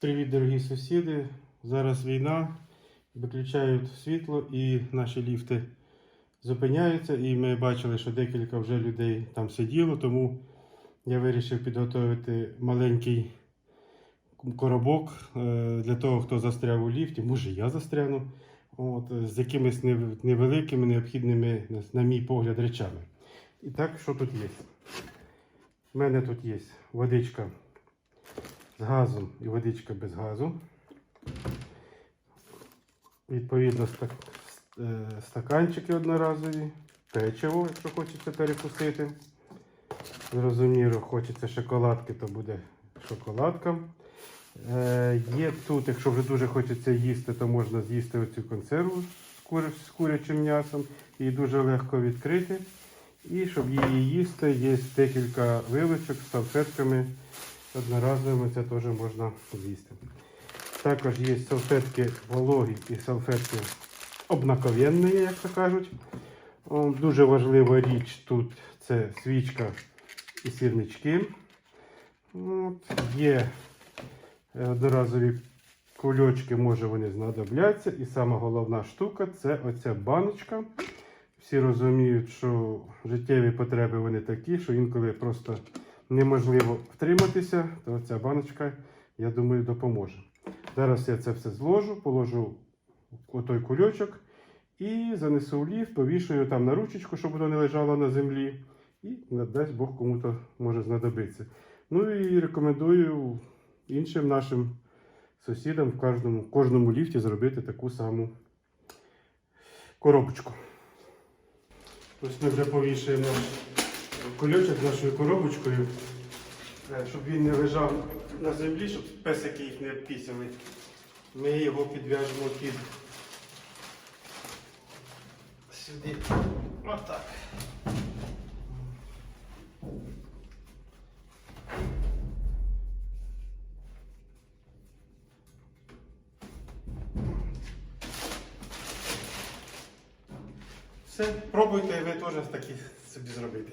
Привіт, дорогі сусіди. Зараз війна, виключають світло і наші ліфти зупиняються. І ми бачили, що декілька вже людей там сиділо, тому я вирішив підготувати маленький коробок е, для того, хто застряв у ліфті. Може, я застряну. От, з якимись невеликими необхідними, на мій погляд, речами. І так, що тут є? У мене тут є водичка з газом і водичка без газу. Відповідно, е, стаканчики одноразові, печиво, якщо хочеться перекусити. Зрозуміло, хочеться шоколадки, то буде шоколадка. Е, є тут, якщо вже дуже хочеться їсти, то можна з'їсти оцю консерву з, кур... з курячим м'ясом. Її дуже легко відкрити. І щоб її їсти, є декілька вилочок з салфетками одноразовими, це теж можна з'їсти. Також є салфетки вологі і салфетки обнаковенні, як то кажуть. Дуже важлива річ тут це свічка і сірнички. От, є е, одноразові кульочки, може вони знадобляться. І сама головна штука це оця баночка. Всі розуміють, що життєві потреби вони такі, що інколи просто неможливо втриматися, то ця баночка, я думаю, допоможе. Зараз я це все зложу, положу той кульочок і занесу в ліфт, повішую там на ручечку, щоб воно не лежало на землі. І дасть Бог кому-то може знадобитися. Ну і рекомендую іншим нашим сусідам в кожному, в кожному ліфті зробити таку саму коробочку. Ось ми вже повішуємо кульочок з нашою коробочкою, е, щоб він не лежав на землі, щоб песики їх не обпісяли. Ми його підв'яжемо під сюди. Отак. Все, пробуйте ви теж такі собі зробити.